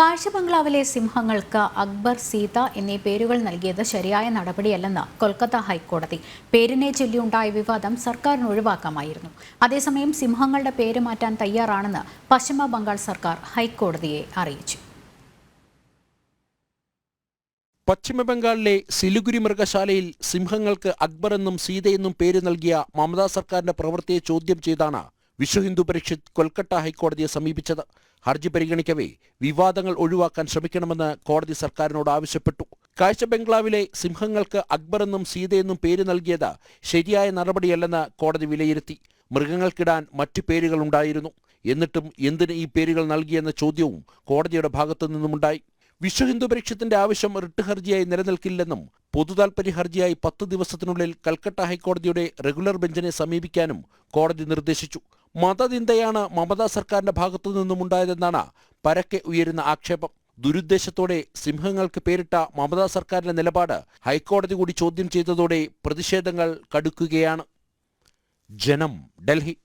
കാഴ്ച ബംഗ്ലാവിലെ സിംഹങ്ങൾക്ക് അക്ബർ സീത എന്നീ പേരുകൾ നൽകിയത് ശരിയായ നടപടിയല്ലെന്ന് കൊൽക്കത്ത ഹൈക്കോടതി. പേരിനെ ചൊല്ലിയുണ്ടായ വിവാദം സർക്കാരിന് ഒഴിവാക്കാമായിരുന്നു. അതേസമയം സിംഹങ്ങളുടെ പേര് മാറ്റാൻ തയ്യാറാണെന്ന് പശ്ചിമ ബംഗാൾ സർക്കാർ ഹൈക്കോടതിയെ അറിയിച്ചു. പശ്ചിമബംഗാളിലെ സിലുഗുരി മൃഗശാലയിൽ സിംഹങ്ങൾക്ക് അക്ബർ എന്നും സീതയെന്നും പേര് നൽകിയ മമതാ സർക്കാരിന്റെ പ്രവൃത്തിയെ ചോദ്യം ചെയ്താണ് വിശ്വ ഹിന്ദു പരിഷത്ത് കൊൽക്കത്ത ഹൈക്കോടതിയെ സമീപിച്ചത്. ഹർജി പരിഗണിക്കവേ വിവാദങ്ങൾ ഒഴിവാക്കാൻ ശ്രമിക്കണമെന്ന് കോടതി സർക്കാരിനോട് ആവശ്യപ്പെട്ടു. കാഴ്ച ബംഗ്ലാവിലെ സിംഹങ്ങൾക്ക് അക്ബർ എന്നും സീതയെന്നും പേര് നൽകിയത് ശരിയായ നടപടിയല്ലെന്ന് കോടതി വിലയിരുത്തി. മൃഗങ്ങൾക്കിടാൻ മറ്റു പേരുകൾ ഉണ്ടായിരുന്നു. എന്നിട്ടും എന്തിന് ഈ പേരുകൾ നൽകിയെന്ന ചോദ്യവും കോടതിയുടെ ഭാഗത്തു നിന്നുമുണ്ടായി. വിശ്വ ഹിന്ദു പരിഷത്തിന്റെ ആവശ്യം റിട്ട് ഹർജിയായി നിലനിൽക്കില്ലെന്നും പൊതുതാൽപര്യ ഹർജിയായി പത്ത് ദിവസത്തിനുള്ളിൽ കൽക്കട്ട ഹൈക്കോടതിയുടെ റെഗുലർ ബെഞ്ചിനെ സമീപിക്കാനും കോടതി നിർദ്ദേശിച്ചു. മതനിന്ദയാണ് മമതാ സർക്കാരിന്റെ ഭാഗത്തു നിന്നുമുണ്ടായതെന്നാണ് പരക്കെ ഉയരുന്ന ആക്ഷേപം. ദുരുദ്ദേശത്തോടെ സിംഹങ്ങൾക്ക് പേരിട്ട മമതാ സർക്കാരിന്റെ നിലപാട് ഹൈക്കോടതി കൂടി ചോദ്യം ചെയ്തതോടെ പ്രതിഷേധങ്ങൾ കടുക്കുകയാണ്. ജനം ഡൽഹി.